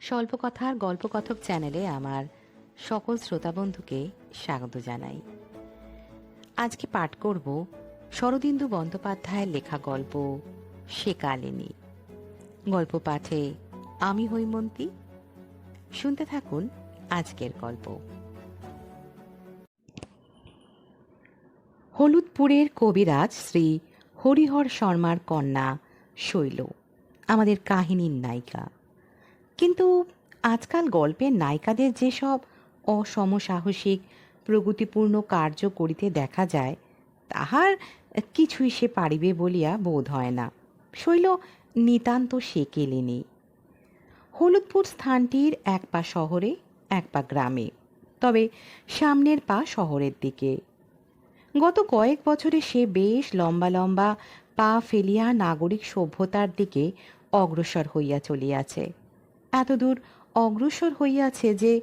স্বল্পকথার গল্পকথক চ্যানেলে আমার সকল শ্রোতা বন্ধুকে স্বাগত জানাই। আজকে পাঠ করব শরদিন্দু বন্দ্যোপাধ্যায়ের লেখা গল্প সেকালেনি গল্প পাঠে আমি হৈমন্তী শুনতে থাকুন আজকের গল্প। হলুদপুরের কবিরাজ শ্রী হরিহর শর্মার কন্যা শৈল, আমাদের কাহিনীর নায়িকা। কিন্তু আজকাল গল্পের নায়িকাদের যেসব অসমসাহসিক, প্রগতিপূর্ণ কার্য করিতে দেখা যায়, তাহার কিছুই সে পারিবে বলিয়া বোধ হয় না। শৈল নিতান্ত সে কেলেনি হলুদপুর স্থানটির এক পা শহরে, এক পা গ্রামে, তবে সামনের পা শহরের দিকে। গত কয়েক বছরে সে বেশ লম্বা লম্বা পা ফেলিয়া নাগরিক সভ্যতার দিকে অগ্রসর হইয়া চলিয়াছে। এতদূর অগ্রসর হইয়াছে যে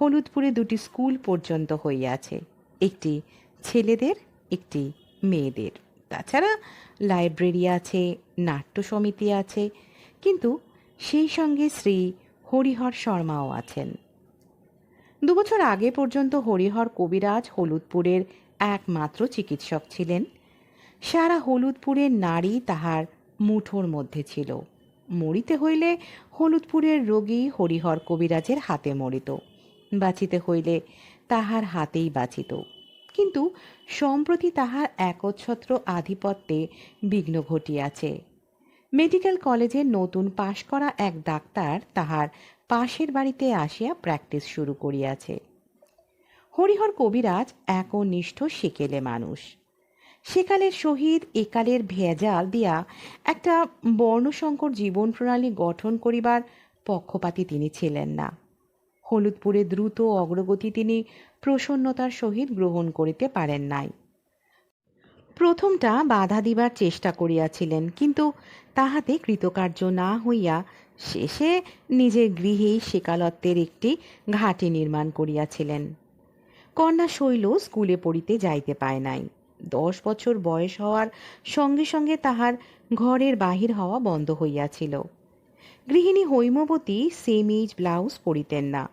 হলুদপুরে দুটি স্কুল পর্যন্ত হইয়াছে। একটি ছেলেদের, একটি মেয়েদের। তাছাড়া লাইব্রেরি আছে, নাট্য সমিতি আছে, কিন্তু সেই সঙ্গে শ্রী হরিহর শর্মাও আছেন। দুবছর আগে পর্যন্ত হরিহর কবিরাজ হলুদপুরের একমাত্র চিকিৎসক ছিলেন। সারা হলুদপুরের নারী তাহার মুঠোর মধ্যে ছিল। মরিতে হইলে হলুদপুরের রোগী হরিহর কবিরাজের হাতে মরিত, বাঁচিতে হইলে তাহার হাতেই বাঁচিত। কিন্তু সম্প্রতি তাহার একচ্ছত্র আধিপত্যে বিঘ্ন ঘটিয়াছে। মেডিকেল কলেজের নতুন পাশ করা এক ডাক্তার তাহার পাশের বাড়িতে আসিয়া প্র্যাকটিস শুরু করিয়াছে। হরিহর কবিরাজ একনিষ্ঠ সেকেলে মানুষ। সেকালের সহিত একালের ভেজাল দিয়া একটা বর্ণসংকর জীবন প্রণালী গঠন করিবার পক্ষপাতী তিনি ছিলেন না। হলুদপুরে দ্রুত অগ্রগতি তিনি প্রসন্নতার সহিত গ্রহণ করিতে পারেন নাই। প্রথমটা বাধা দিবার চেষ্টা করিয়াছিলেন, কিন্তু তাহাতে কৃতকার্য না হইয়া শেষে নিজের গৃহেই সেকালত্বের একটি ঘাটি নির্মাণ করিয়াছিলেন। কন্যা শৈল স্কুলে পড়িতে যাইতে পায় নাই। দশ বছর বয়স হওয়ার সঙ্গে সঙ্গে তাহার ঘরের বাহির হওয়া বন্ধ হইয়াছিল। গৃহিণী হৈমবতী সেমিজ, ব্লাউজ পরিতেন না।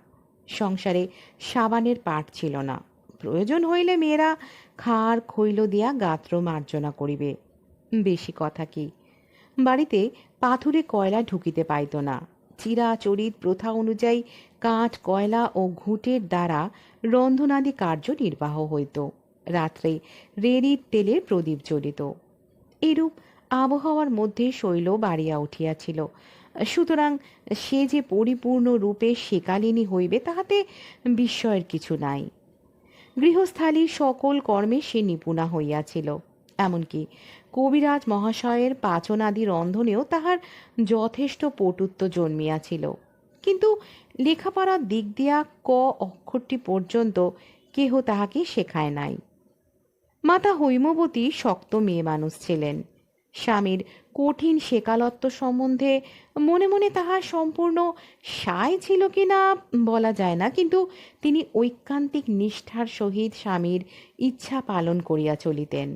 সংসারে সাবানের পাট ছিল না। প্রয়োজন হইলে মেয়েরা খার, খৈল দিয়া গাত্র মার্জনা করিবে। বেশি কথা কি? বাড়িতে পাথুরে কয়লা ঢুকিতে পাইত না। চিরাচরিত প্রথা অনুযায়ী কাঠ, কয়লা ও ঘুঁটের দ্বারা রন্ধনাদি কার্য নির্বাহ হইত। রাত্রে রেড়ির তেলের প্রদীপ জ্বলিত। এরূপ আবহাওয়ার মধ্যে শৈল বাড়িয়া উঠিয়াছিল। সুতরাং সে যে পরিপূর্ণ রূপে সেকালিনী হইবে তাহাতে বিস্ময়ের কিছু নাই। গৃহস্থালীর সকল কর্মে সে নিপুণা হইয়াছিল, এমনকি কবিরাজ মহাশয়ের পাচনাদি রন্ধনেও তাহার যথেষ্ট পটুত্ব জন্মিয়াছিল। কিন্তু লেখাপড়ার দিক দিয়া ক অক্ষরটি পর্যন্ত কেহ তাহাকে শেখায় নাই। মাতা হৈমবতী শক্ত মেয়ে মানুষ ছিলেন। স্বামীর কঠিন শেকালত্ব সম্বন্ধে মনে মনে তাহার সম্পূর্ণ সায় ছিল কি না বলা যায় না, কিন্তু তিনি ঐকান্তিক নিষ্ঠার সহিত স্বামীর ইচ্ছা পালন করিয়া চলিতেন।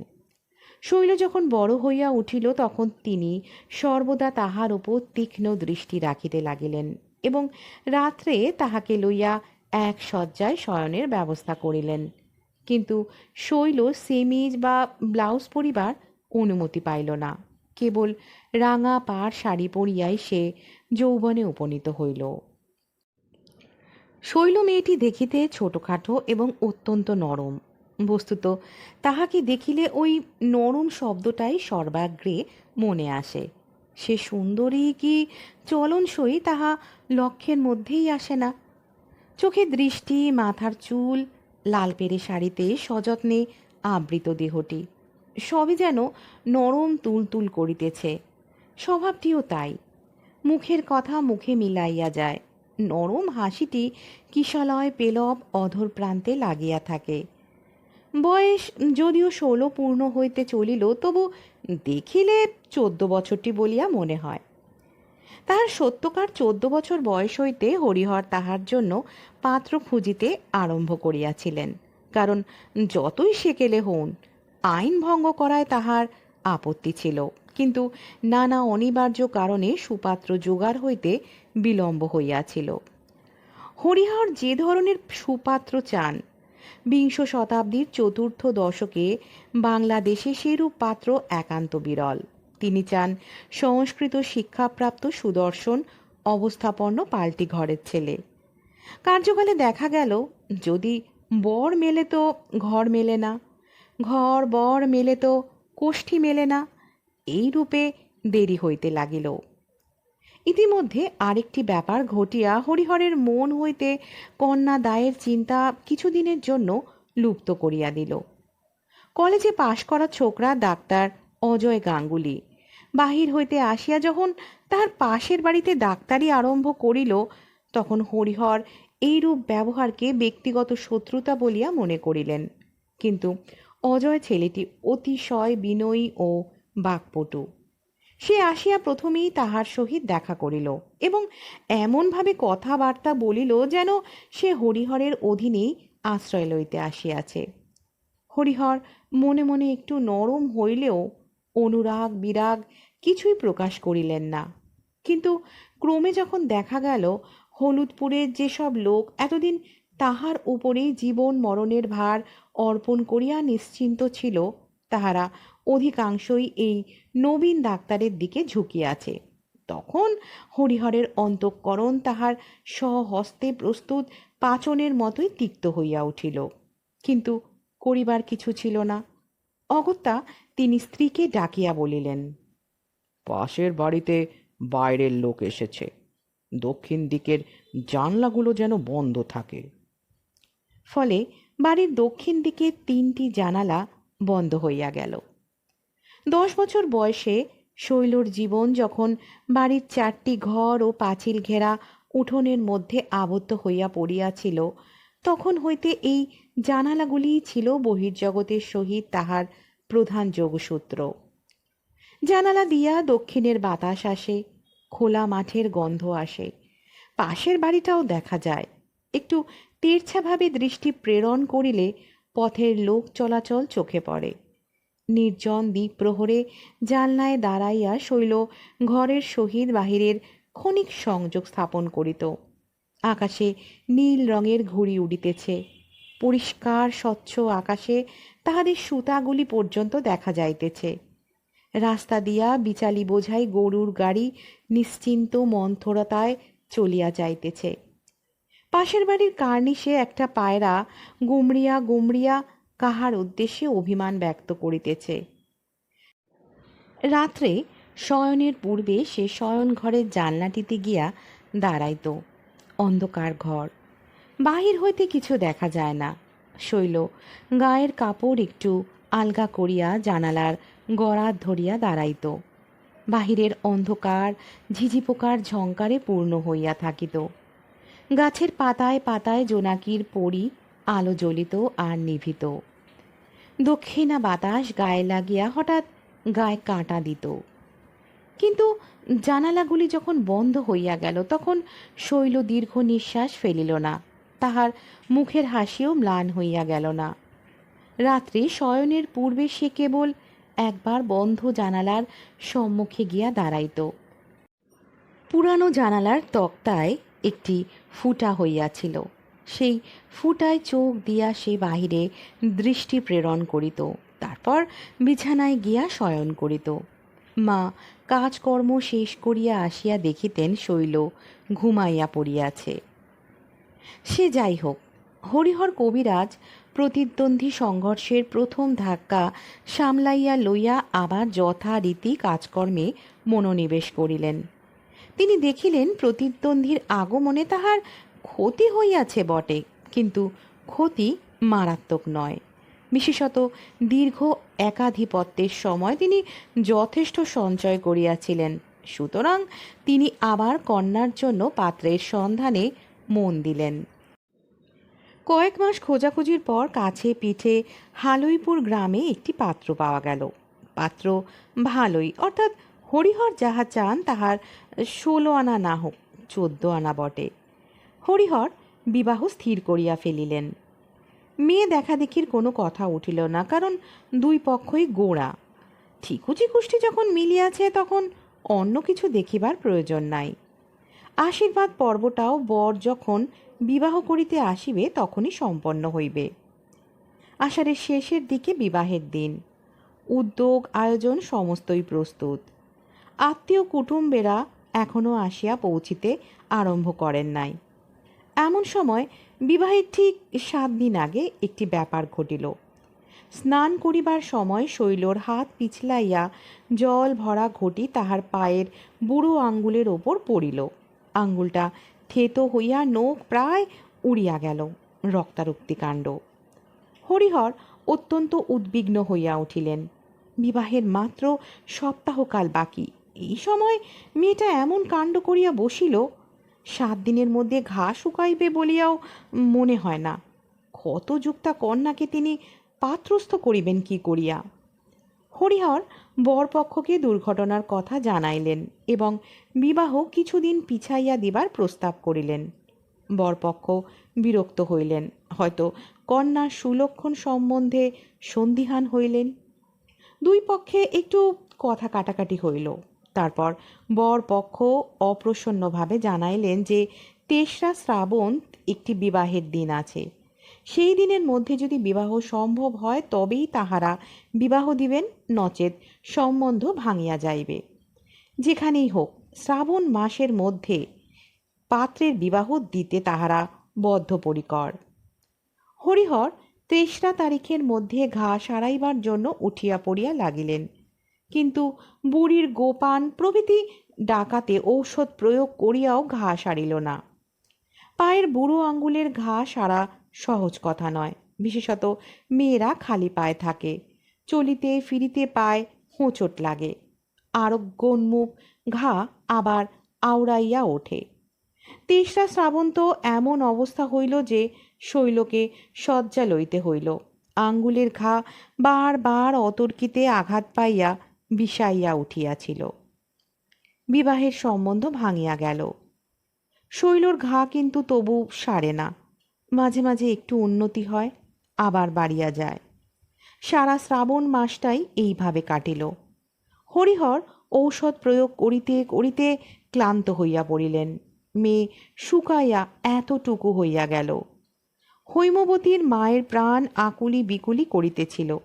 শৈল যখন বড় হইয়া উঠিল, তখন তিনি সর্বদা তাহার উপর তীক্ষ্ণ দৃষ্টি রাখিতে লাগিলেন এবং রাত্রে তাহাকে লইয়া এক শয্যায় শয়নের ব্যবস্থা করিলেন। কিন্তু শৈল সেমিজ বা ব্লাউজ পরিবার অনুমতি পাইল না। কেবল রাঙা পাড় শাড়ি পরিয়াই সে যৌবনে উপনীত হইল। শৈল মেয়েটি দেখিতে ছোটখাটো এবং অত্যন্ত নরম। বস্তুত তাহাকে দেখিলে ওই নরম শব্দটাই সর্বাগ্রে মনে আসে। সে সুন্দরী কি চলনসই তাহা লক্ষ্যের মধ্যেই আসে না। চোখের দৃষ্টি, মাথার চুল লাল পেরে শাড়িতে সযত্নে আবৃত দেহটি। সবই যেন নরম তুলতুল করিতেছে। স্বভাবটিও তাই। মুখের কথা মুখে মিলাইয়া যায়। নরম হাসিটি কিশলয় পেলব অধর প্রান্তে লাগিয়া থাকে। বয়স যদিও ষোলো পূর্ণ হইতে চলিল, তবু দেখিলে চোদ্দ বছরটি বলিয়া মনে হয়। তাহার সত্যকার চোদ্দ বছর বয়স হইতে হরিহর তাহার জন্য পাত্র খুঁজিতে আরম্ভ করিয়াছিলেন। কারণ যতই সেকেলে হন আইন ভঙ্গ করায় তাহার আপত্তি ছিল। কিন্তু নানা অনিবার্য কারণে সুপাত্র জোগাড় হইতে বিলম্ব হইয়াছিল। হরিহর যে ধরনের সুপাত্র চান, বিংশ শতাব্দীর চতুর্থ দশকে বাংলাদেশে সেরূপ পাত্র একান্ত বিরল। তিনি চান সংস্কৃত শিক্ষাপ্রাপ্ত সুদর্শন, অবস্থাপন্ন পাল্টি ঘরের ছেলে। কার্যকালে দেখা গেল, যদি বর মেলে তো ঘর মেলে না, ঘর বর মেলে তো কোষ্ঠী মেলে না, এই রূপে দেরি হইতে লাগিল। ইতিমধ্যে আরেকটি ব্যাপার ঘটিয়া হরিহরের মন হইতে কন্যা দায়ের চিন্তা কিছুদিনের জন্য লুপ্ত করিয়া দিল। কলেজে পাশ করা ছোকরা ডাক্তার অজয় গাঙ্গুলি বাহির হইতে আসিয়া যখন তাহার পাশের বাড়িতে ডাক্তারি আরম্ভ করিল, তখন হরিহর এইরূপ ব্যবহারকে ব্যক্তিগত শত্রুতা বলিয়া মনে করিলেন। কিন্তু অজয় ছেলেটি অতিশয় বিনয়ী ও বাকপটু। সে আসিয়া প্রথমেই তাহার সহিত দেখা করিল এবং এমনভাবে কথাবার্তা বলিল যেন সে হরিহরের অধীনেই আশ্রয় লইতে আসিয়াছে। হরিহর মনে মনে একটু নরম হইলেও অনুরাগ, বিরাগ কিছুই প্রকাশ করিলেন না। কিন্তু ক্রমে যখন দেখা গেল, হলুদপুরের যেসব লোক এতদিন তাহার উপরেই জীবন মরণের ভার অর্পণ করিয়া নিশ্চিন্ত ছিল, তাহারা অধিকাংশই এই নবীন ডাক্তারের দিকে ঝুঁকিয়াছে। তখন হরিহরের অন্তঃকরণ তাহার স্বহস্তে প্রস্তুত পাচনের মতোই তিক্ত হইয়া উঠিল। কিন্তু করিবার কিছু ছিল না। অগত্যা তিনি স্ত্রীকে ডাকিয়া বলিলেন পাশের বাড়িতে বাইরের লোক এসেছে। দক্ষিণ দিকের জানলাগুলো যেন বন্ধ থাকে। ফলে বাড়ির দক্ষিণ দিকে তিনটি জানালা বন্ধ হইয়া গেল। দশ বছর বয়সে শৈলর জীবন যখন বাড়ির চারটি ঘর ও পাঁচিল ঘেরা উঠোনের মধ্যে আবদ্ধ হইয়া পড়িয়াছিল তখন হইতে এই জানালাগুলিই ছিল বহির্জগতের সহিত তাহার প্রধান যোগসূত্র। জানালা দিয়া দক্ষিণের বাতাস আসে, খোলা মাঠের গন্ধ আসে। পাশের বাড়িটাও দেখা যায়। একটু তীর্ছাভাবে দৃষ্টি প্রেরণ করিলে পথের লোক চলাচল চোখে পড়ে। নির্জন দ্বীপ প্রহরে জানলায় দাঁড়াইয়া শৈল ঘরের সহিত বাহিরের ক্ষণিক সংযোগ স্থাপন করিত। আকাশে নীল রঙের ঘুড়ি উড়িতেছে। পরিষ্কার, স্বচ্ছ আকাশে তাহাদের সুতাগুলি পর্যন্ত দেখা যাইতেছে। রাস্তা দিয়া বিচালি বোঝাই গরুর গাড়ি নিশ্চিন্ত মন্থরতায় চলিয়া যাইতেছে। পাশের বাড়ির কার্নিশে একটা পায়রা গুমড়িয়া গুমড়িয়া কাহার উদ্দেশ্যে অভিমান ব্যক্ত করিতেছে। রাত্রে শয়নের পূর্বে সে শয়ন ঘরের জানলাটিতে গিয়া দাঁড়াইত। অন্ধকার ঘর। বাহির হইতে কিছু দেখা যায় না। শৈল, গায়ের কাপড় একটু আলগা করিয়া জানালার গড়াত ধরিয়া দাঁড়াইত। বাহিরের অন্ধকার ঝিঝি পোকার ঝঙ্কারে পূর্ণ হইয়া থাকিত। গাছের পাতায় পাতায় জোনাকির পরি আলো জ্বলিত আর নিভিত। দক্ষিণা বাতাস গায়ে লাগিয়া হঠাৎ গায়ে কাঁটা দিত। কিন্তু জানালাগুলি যখন বন্ধ হইয়া গেল, তখন শৈল দীর্ঘ নিঃশ্বাস ফেলিল না। তাহার মুখের হাসিও ম্লান হইয়া গেল না। রাত্রে শয়নের পূর্বে সে কেবল একবার বন্ধ জানালার সম্মুখে গিয়া দাঁড়াইত। পুরানো জানালার তক্তায় একটি ফুটা হইয়াছিল। সেই ফুটায় চোখ দিয়া সে বাহিরে দৃষ্টি প্রেরণ করিত, তারপর বিছানায় গিয়া শয়ন করিত। মা কাজকর্ম শেষ করিয়া আসিয়া দেখিতেন শৈল ঘুমাইয়া পড়িয়াছে। সে যাই হোক, হরিহর কবিরাজ প্রতিদ্বন্দ্বী সংঘর্ষের প্রথম ধাক্কা সামলাইয়া লইয়া আবার যথারীতি কাজকর্মে মনোনিবেশ করিলেন। তিনি দেখিলেন প্রতিদ্বন্দ্বীর আগমনে তাহার ক্ষতি হইয়াছে বটে, কিন্তু ক্ষতি মারাত্মক নয়। বিশেষত দীর্ঘ একাধিপত্যের সময় তিনি যথেষ্ট সঞ্চয় করিয়াছিলেন, সুতরাং তিনি আবার কন্যার জন্য পাত্রের সন্ধানে মন দিলেন। কয়েক মাস খোঁজাখুঁজির পর কাছে পিঠে হালইপুর গ্রামে একটি পাত্র পাওয়া গেল। পাত্র ভালোই, অর্থাৎ হরিহর যাহা চান তাহার ষোলো আনা না হোক, চোদ্দ আনা বটে। হরিহর বিবাহ স্থির করিয়া ফেলিলেন। মেয়ে দেখাদেখির কোনো কথা উঠিল না, কারণ দুই পক্ষই গোড়া। ঠিকুচি কুষ্টি যখন মিলিয়াছে, তখন অন্য কিছু দেখিবার প্রয়োজন নাই। আশীর্বাদ পর্বটাও বর যখন বিবাহ করিতে আসিবে, তখনই সম্পন্ন হইবে। আষাঢ়ের শেষের দিকে বিবাহের দিন। উদ্যোগ, আয়োজন সমস্তই প্রস্তুত। আত্মীয় কুটুম্বেরা এখনও আসিয়া পৌঁছিতে আরম্ভ করেন নাই। এমন সময় বিবাহের ঠিক সাত দিন আগে একটি ব্যাপার ঘটিল। স্নান করিবার সময় শৈলর হাত পিছলাইয়া জল ভরা ঘটি তাহার পায়ের বুড়ো আঙ্গুলের ওপর পড়িল। আঙ্গুলটা থেতো হইয়া নখ প্রায় উড়িয়া গেল রক্তারক্তি কাণ্ড হরিহর অত্যন্ত উদ্বিগ্ন হইয়া উঠিলেন। বিবাহের মাত্র সপ্তাহকাল বাকি, এই সময় মেয়েটা এমন কাণ্ড করিয়া বসিল, সাত দিনের মধ্যে ঘা শুকাইবে বলিয়াও মনে হয় না। ক্ষতযুক্তা কন্যাকে তিনি পাত্রস্থ করিবেন কি করিয়া? হরিহর বরপক্ষকে দুর্ঘটনার কথা জানাইলেন এবং বিবাহ কিছুদিন পিছাইয়া দিবার প্রস্তাব করিলেন। বরপক্ষ বিরক্ত হইলেন, হয়তো কন্যার সুলক্ষণ সম্বন্ধে সন্দিহান হইলেন। দুই পক্ষে একটু কথা কাটাকাটি হইল। তারপর বর পক্ষ অপ্রসন্নভাবে জানাইলেন যে তেসরা শ্রাবণ একটি বিবাহের দিন আছে। সেই দিনের মধ্যে যদি বিবাহ সম্ভব হয়, তবেই তাহারা বিবাহ দিবেন নচেত, সম্বন্ধ ভাঙিয়া যাইবে। যেখানেই হোক, শ্রাবণ মাসের মধ্যে পাত্রের বিবাহ দিতে তাহারা বদ্ধপরিকর। হরিহর তেসরা তারিখের মধ্যে ঘা সারাইবার জন্য উঠিয়া পড়িয়া লাগিলেন। কিন্তু বুড়ির গোপান প্রভৃতি ডাকাতে ঔষধ প্রয়োগ করিয়াও ঘা সারিল না। পায়ের বুড়ো আঙ্গুলের ঘা সারা সহজ কথা নয়। বিশেষত মেয়েরা খালি পায়ে থাকে। চলিতে ফিরিতে পায় হোঁচট লাগে। আরোগ্যোন্মুখ ঘা আবার আওড়াইয়া ওঠে। তেসরা শ্রাবণ তো এমন অবস্থা হইল যে শৈলকে শয্যা লইতে হইল। আঙ্গুলের ঘা বার বার অতর্কিতে আঘাত পাইয়া বিষাইয়া উঠিয়াছিল। বিবাহের সম্বন্ধ ভাঙিয়া গেল। শৈলর ঘা কিন্তু তবু সারে না। মাঝে মাঝে একটু উন্নতি হয়, আবার বাড়িয়া যায়। সারা শ্রাবণ মাসটাই এইভাবে কাটিল। হরিহর ঔষধ প্রয়োগ করিতে করিতে ক্লান্ত হইয়া পড়িলেন। মেয়ে শুকাইয়া এতটুকু হইয়া গেল। হৈমবতীর মায়ের প্রাণ আকুলি বিকুলি করিতেছিল।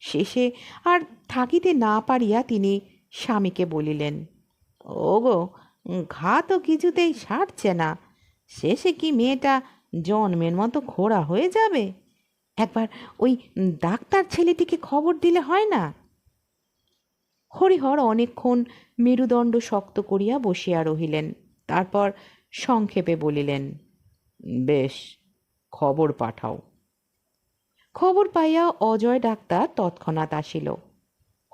শেষে আর থাকিতে না পারিয়া তিনি স্বামীকে বলিলেন, ওগো, ঘা তো কিছুতেই সারছে না। শেষে কি মেয়েটা জন্মের মতো খোড়া হয়ে যাবে। একবার ওই ডাক্তার ছেলেটিকে খবর দিলে হয় না? হরিহর অনেকক্ষণ মেরুদণ্ড শক্ত করিয়া বসিয়া রহিলেন, তারপর সংক্ষেপে বলিলেন, বেশ, খবর পাঠাও। খবর পাইয়া অজয় ডাক্তার তৎক্ষণাৎ আসিল।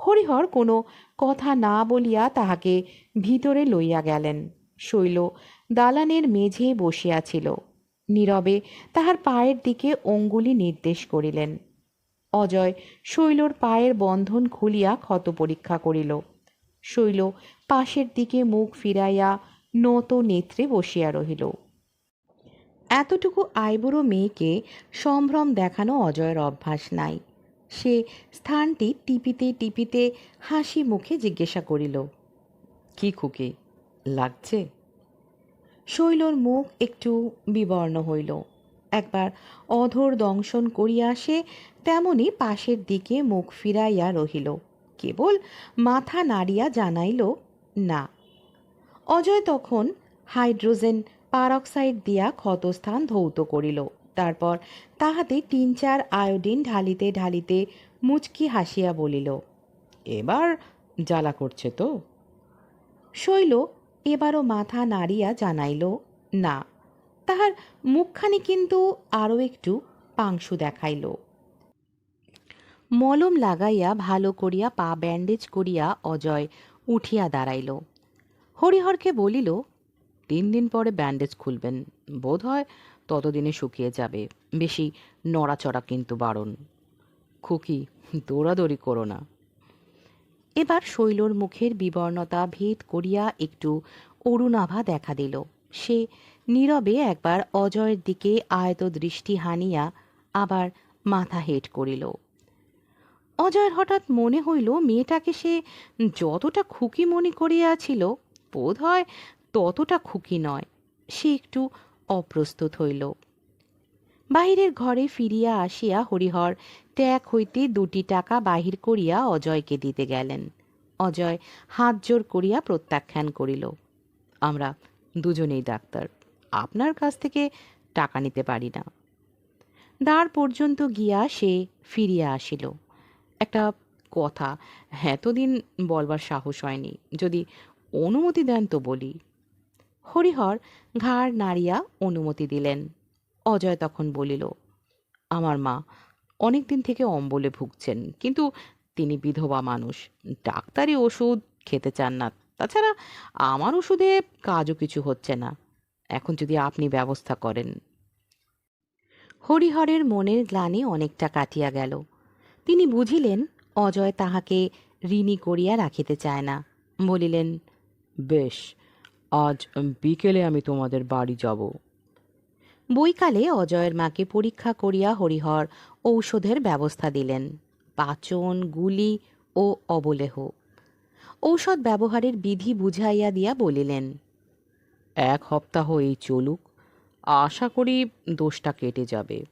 হরিহর কোনো কথা না বলিয়া তাহাকে ভিতরে লইয়া গেলেন, শৈল দালানের মেঝে বসিয়াছিল নীরবে তাহার পায়ের দিকে অঙ্গুলি নির্দেশ করিলেন। অজয় শৈলর পায়ের বন্ধন খুলিয়া ক্ষত পরীক্ষা করিল। শৈল পাশের দিকে মুখ ফিরাইয়া নত নেত্রে বসিয়া রহিল। এতটুকু আইবুড়ো মেয়েকে সম্ভ্রম দেখানো অজয়ের অভ্যাস নাই। সে স্থানটি টিপিতে টিপিতে হাসি মুখে জিজ্ঞাসা করিল, কি খুকি, লাগছে? শৈলর মুখ একটু বিবর্ণ হইল। একবার অধর দংশন করিয়া সে তেমনি পাশের দিকে মুখ ফিরাইয়া রহিল। কেবল মাথা নাড়িয়া জানাইল, না। অজয় তখন হাইড্রোজেন পারক্সাইড দিয়া ক্ষতস্থান ধৌত করিল। তারপর তাহাতে তিন চার আয়োডিন ঢালিতে ঢালিতে মুচকি হাসিয়া বলিল, এবার জ্বালা করছে তো? শৈল এবারও মাথা নাড়িয়া জানাইল, না। তাহার মুখখানি কিন্তু আরও একটু পাংশু দেখাইল। মলম লাগাইয়া ভালো করিয়া পা ব্যান্ডেজ করিয়া অজয় উঠিয়া দাঁড়াইল। হরিহরকে বলিল, তিন দিন পরে ব্যান্ডেজ খুলবেন। বোধ হয় ততদিনে শুকিয়ে যাবে। বেশি নড়াচড়া কিন্তু বারণ। খুকি, দৌড়াদৌড়ি করো না। এবার শৈলর মুখের বিবর্ণতা ভেদ করিয়া একটু অরুণাভা দেখা দিল। সে নীরবে একবার অজয়ের দিকে আয়ত দৃষ্টি হানিয়া আবার মাথা হেট করিল। অজয়ের হঠাৎ মনে হইল মেয়েটাকে সে যতটা খুকি মনে করিয়াছিল বোধ হয় ততটা খুকি নয়। সে একটু অপ্রস্তুত হইল। বাহিরের ঘরে ফিরিয়া আসিয়া হরিহর ট্যাক হইতে দুটি টাকা বাহির করিয়া অজয়কে দিতে গেলেন। অজয় হাত জোর করিয়া প্রত্যাখ্যান করিল, আমরা দুজনেই ডাক্তার, আপনার কাছ থেকে টাকা নিতে পারি না। দ্বার পর্যন্ত গিয়া সে ফিরিয়া আসিল। একটা কথা, এতদিন বলবার সাহস হয়নি, যদি অনুমতি দেন তো বলি। হরিহর ঘাড় নাড়িয়া অনুমতি দিলেন। অজয় তখন বলিল, আমার মা অনেক দিন থেকে অম্বলে ভুগছেন, কিন্তু তিনি বিধবা মানুষ। ডাক্তারি ওষুধ খেতে চান না। তাছাড়া আমার ওষুধে কাজও কিছু হচ্ছে না। এখন যদি আপনি ব্যবস্থা করেন। হরিহরের মনের গ্লানি অনেকটা কাটিয়া গেল। তিনি বুঝিলেন, অজয় তাহাকে ঋণী করিয়া রাখিতে চায় না। বলিলেন, বেশ, আজ বিকেলে আমি তোমাদের বাড়ি যাব। বৈকালে অজয়ের মাকে পরীক্ষা করিয়া হরিহর ঔষধের ব্যবস্থা দিলেন পাচন গুলি ও অবলেহ। ঔষধ ব্যবহারের বিধি বুঝাইয়া দিয়া বলিলেন এক সপ্তাহ এই চলুক আশা করি দোষটা কেটে যাবে।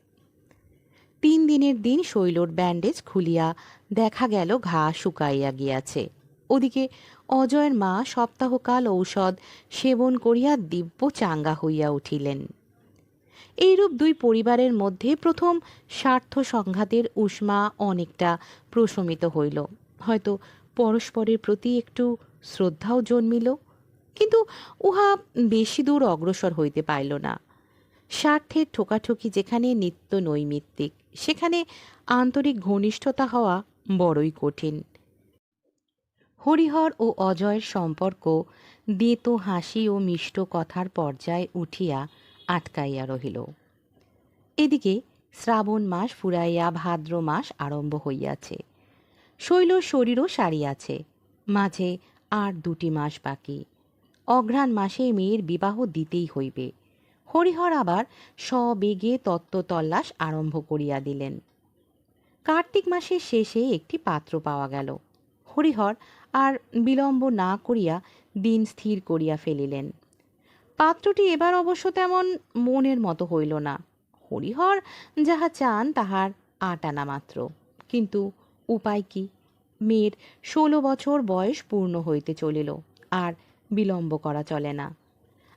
তিন দিনের দিন শৈলর ব্যান্ডেজ খুলিয়া দেখা গেল ঘা শুকাইয়া গিয়াছে। ওদিকে অজয়ের মা সপ্তাহকাল ঔষধ সেবন করিয়া দিব্য চাঙ্গা হইয়া উঠিলেন। এইরূপ দুই পরিবারের মধ্যে প্রথম স্বার্থ সংঘাতের উষ্মা অনেকটা প্রশমিত হইল। হয়তো পরস্পরের প্রতি একটু শ্রদ্ধাও জন্মিল, কিন্তু উহা বেশি দূর অগ্রসর হইতে পাইল না। স্বার্থের ঠোকাঠুকি যেখানে নিত্য নৈমিত্তিক, সেখানে আন্তরিক ঘনিষ্ঠতা হওয়া বড়ই কঠিন। হরিহর ও অজয়ের সম্পর্ক দেতো হাসি ও মিষ্ট কথার পর্যায়ে উঠিয়া আটকাইয়া রহিল। এদিকে শ্রাবণ মাস ফুরাইয়া ভাদ্র মাস আরম্ভ হইয়াছে। শৈল শরীরও সারিয়াছে। মাঝে আর দুটি মাস বাকি। অঘ্রাণ মাসে মেয়ের বিবাহ দিতেই হইবে। হরিহর আবার সবেগে তত্ত্ব তল্লাশ আরম্ভ করিয়া দিলেন। কার্তিক মাসের শেষে একটি পাত্র পাওয়া গেল। হরিহর আর বিলম্ব না করিয়া দিন স্থির করিয়া ফেলিলেন। পাত্রটি এবার অবশ্য তেমন মনের মতো হইল না। হরিহর যাহা চান তাহার আট আনা মাত্র। কিন্তু উপায় কি? মেয়ের ষোলো বছর বয়স পূর্ণ হইতে চলিল, আর বিলম্ব করা চলে না।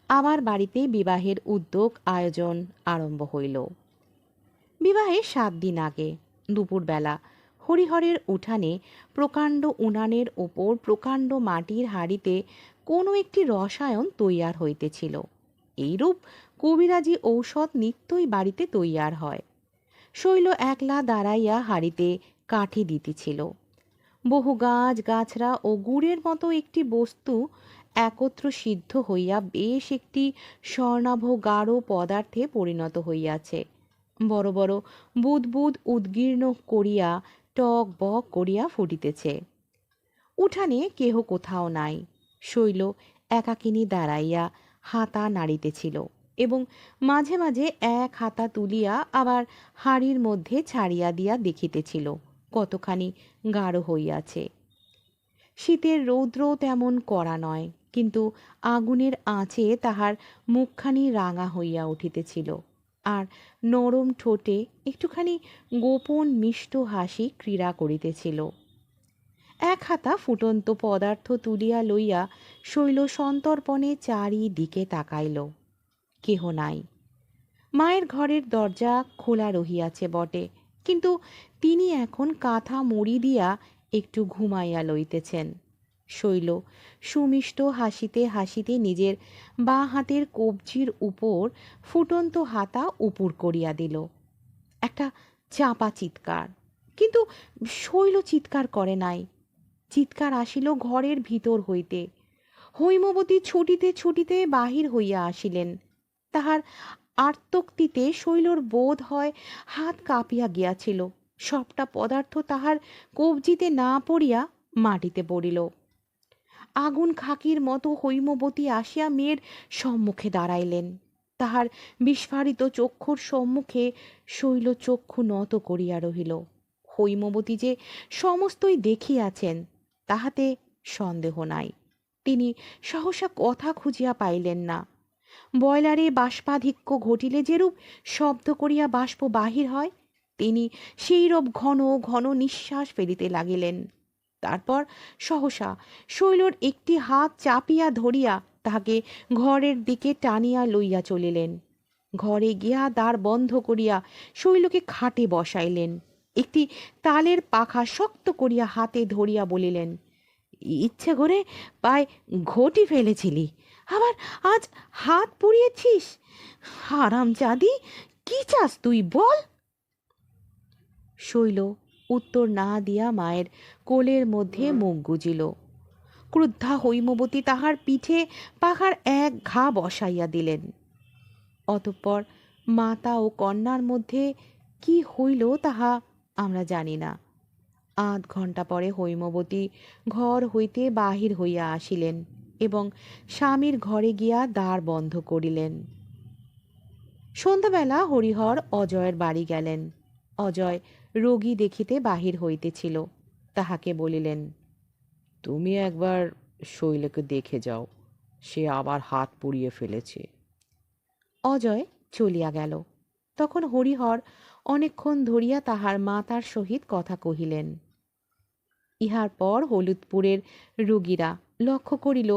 আবার বাড়িতে বিবাহের উদ্যোগ আয়োজন আরম্ভ হইল। বিবাহের সাত দিন আগে দুপুরবেলা হরিহরের উঠানে প্রকাণ্ড উনানের ওপর প্রকাণ্ড মাটির হাড়িতে কোনো একটি রসায়ন তৈয়ার হইতেছিল। এইরূপ কবিরাজি ঔষধ নিত্যই বাড়িতে তৈয়ার হয়। শৈল একলা দাঁড়াইয়া হাড়িতে কাঠি দিতেছিল। বহু গাছ গাছরা ও গুড়ের মতো একটি বস্তু একত্র সিদ্ধ হইয়া বেশ একটি স্বর্ণাভ গাঢ় পদার্থে পরিণত হইয়াছে। বড় বড় বুদবুদ উদ্গীর্ণ করিয়া টক বক করিয়া ফুটিতেছে। উঠানে কেহ কোথাও নাই। শৈল একাকিনী দাঁড়াইয়া হাতা নাড়িতেছিল এবং মাঝে মাঝে এক হাতা তুলিয়া আবার হাড়ির মধ্যে ছাড়িয়া দিয়া দেখিতেছিল কতখানি গাঢ় হইয়াছে। শীতের রৌদ্র তেমন কড়া নয়, কিন্তু আগুনের আঁচে তাহার মুখখানি রাঙা হইয়া উঠিতেছিল আর নরম ঠোঁটে একটুখানি গোপন মিষ্ট হাসি ক্রীড়া করিতেছিল। এক হাতা ফুটন্ত পদার্থ তুলিয়া লইয়া শৈল সন্তর্পণে চারিদিকে তাকাইল। কেহ নাই। মায়ের ঘরের দরজা খোলা রহিয়াছে বটে, কিন্তু তিনি এখন কাঁথা মুড়ি দিয়া একটু ঘুমাইয়া লইতেছেন। শৈল সুমিষ্ট হাসিতে হাসিতে নিজের বা হাতের কবজির উপর ফুটন্ত হাতা উপুর করিয়া দিল। একটা চাপা চিৎকার, কিন্তু শৈল চিৎকার করে নাই। চিৎকার আসিল ঘরের ভিতর হইতে। হৈমবতী ছুটিতে ছুটিতে বাহির হইয়া আসিলেন। তাহার আর্তক্তিতে শৈলর বোধ হয় হাত কাঁপিয়া গিয়াছিল। সবটা পদার্থ তাহার কবজিতে না পড়িয়া মাটিতে পড়িল। আগুন খাকির মতো হৈমবতী আসিয়া মেয়ের সম্মুখে দাঁড়াইলেন। তাহার বিস্ফারিত চক্ষুর সম্মুখে শৈল চক্ষু নত করিয়া রহিল। হৈমবতী যে সমস্তই দেখিয়াছেন তাহাতে সন্দেহ নাই। তিনি সহসা কথা খুঁজিয়া পাইলেন না। বয়লারে বাষ্পাধিক্য ঘটিলে যেরূপ শব্দ করিয়া বাষ্প বাহির হয়, তিনি সেইরূপ ঘন ঘন নিঃশ্বাস ফেলিতে লাগিলেন। তারপর সহসা শৈলর একটি হাত চাপিয়া ধরিয়া তাহাকে ঘরের দিকে টানিয়া লইয়া চলিলেন। ঘরে গিয়া দ্বার বন্ধ করিয়া শৈলকে খাটে বসাইলেন। একটি তালের পাখা শক্ত করিয়া হাতে ধরিয়া বলিলেন, ইচ্ছে করে পায়ে ঘটি ফেলেছিলি, আবার আজ হাত পুড়িয়েছিস? হারাম জাদি, কি চাস তুই বল? শৈল উত্তর না দিয়া মায়ের কোলের মধ্যে মুখ গুজিল। ক্রুদ্ধা হৈমবতী তাহার পিঠে পাখার এক ঘা বসাইয়া দিলেন। অতঃপর মাতা ও কন্যার মধ্যে কি হইল তাহা আমরা জানি না। আধ ঘণ্টা পরে হৈমবতী ঘর হইতে বাহির হইয়া আসিলেন এবং স্বামীর ঘরে গিয়া দ্বার বন্ধ করিলেন। সন্ধ্যাবেলা হরিহর অজয়ের বাড়ি গেলেন। অজয় রোগী দেখিতে বাহির হইতেছিল। তাহাকে বলিলেন, তুমি একবার শৈলকে দেখে যাও, সে আবার হাত পুড়িয়ে ফেলেছে। অজয় চলিয়া গেল। তখন হরিহর অনেকক্ষণ ধরিয়া তাহার মাতার সহিত কথা কহিলেন। ইহার পর হলুদপুরের রোগীরা লক্ষ্য করিল,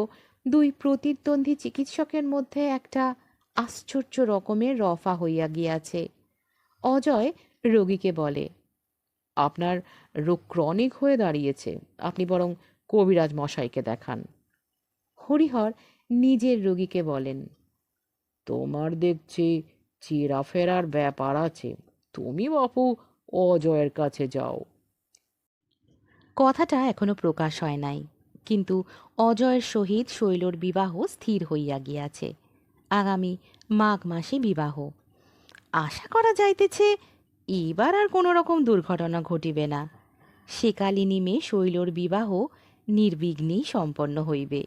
দুই প্রতিদ্বন্দ্বী চিকিৎসকের মধ্যে একটা আশ্চর্য রকমের রফা হইয়া গিয়াছে। অজয় রোগীকে বলে, আপনার রোগ ক্রনিক হয়ে দাঁড়িয়েছে। আপনি বরং কবিরাজ মশাইকে দেখান। হরিহর নিজের রোগীকে বলেন, তোমার দেখছি চিরাফেরার ব্যাপার আছে। তুমি বাপু, অজয়ের কাছে যাও। কথাটা এখনও প্রকাশ হয় নাই, কিন্তু অজয়ের সহিত শৈলর বিবাহ স্থির হইয়া গিয়াছে। আগামী মাঘ মাসে বিবাহ। আশা করা যাইতেছে এবার আর কোনো রকম দুর্ঘটনা ঘটিবে না। সেকালিনী মেয়ে শৈলর বিবাহ নির্বিঘ্নেই সম্পন্ন হইবে।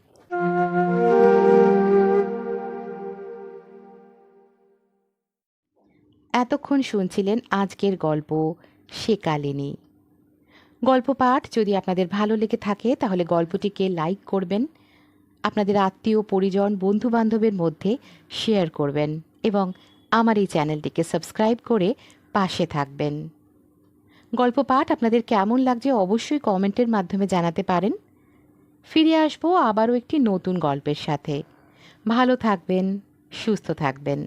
এতক্ষণ শুনছিলেন আজকের গল্প সেকালিনী গল্প পাঠ যদি আপনাদের ভালো লেগে থাকে, তাহলে গল্পটিকে লাইক করবেন, আপনাদের আত্মীয়, পরিজন বন্ধু বান্ধবের মধ্যে শেয়ার করবেন এবং আমার এই চ্যানেলটিকে সাবস্ক্রাইব করে পাশে থাকবেন। গল্প পাঠ আপনাদের কেমন লাগছে অবশ্যই কমেন্টের মাধ্যমে জানাতে পারেন। ফিরে আসব আবারও একটি নতুন গল্পের সাথে। ভালো থাকবেন, সুস্থ থাকবেন।